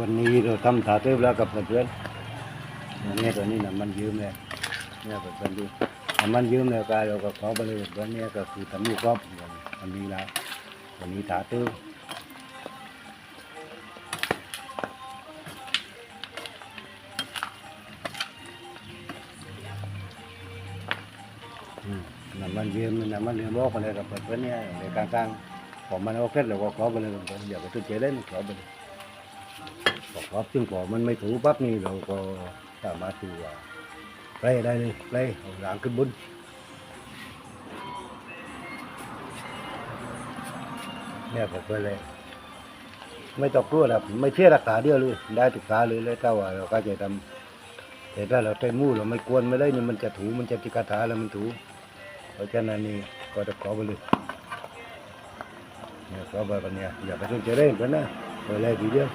วันนี้เราทำถาเติมแล้วกับเพื่อนๆอันนี้ตัวนี้นะมันยืมเลยเนี่ยเพื่อนๆดูถ้ามันยืมแล้วก็เราก็ขอไปเลยเพื่อนเนี่ยก็คือทำลูกครอบวันนี้แล้ววันนี้ถาเติมอืมน้ำมันยืมน้ำมันยืมบอกไปเลยกับเพื่อนเนี่ยในกลางๆผมมันโอเคเราก็ขอไปเลยเพื่อนอย่าไปตุ้เจเล่นขอไปเลย พอครอบซึ่งพอมันไม่ถูปั๊บนี่เราก็สามารถที่ว่าไล่ได้เลยไล่เอาหลังขึ้นบนเนี่ยผมก็เลยไม่ต้องกลัวนะไม่เชื่อรักษาเดียวเลยได้ศึกษาเลยเลยถ้าว่าเราก็จะทำแต่ถ้าเราใช้มู่เราไม่กวนไม่ได้นี่มันจะถูมันจะติกาถาแล้วมันถูเพราะฉะนั้นนี่ก็จะขอไปเลยเนี่ยขอไปวันนี้อย่าไปสนใจเรื่องกันนะไปเลยทีเดียว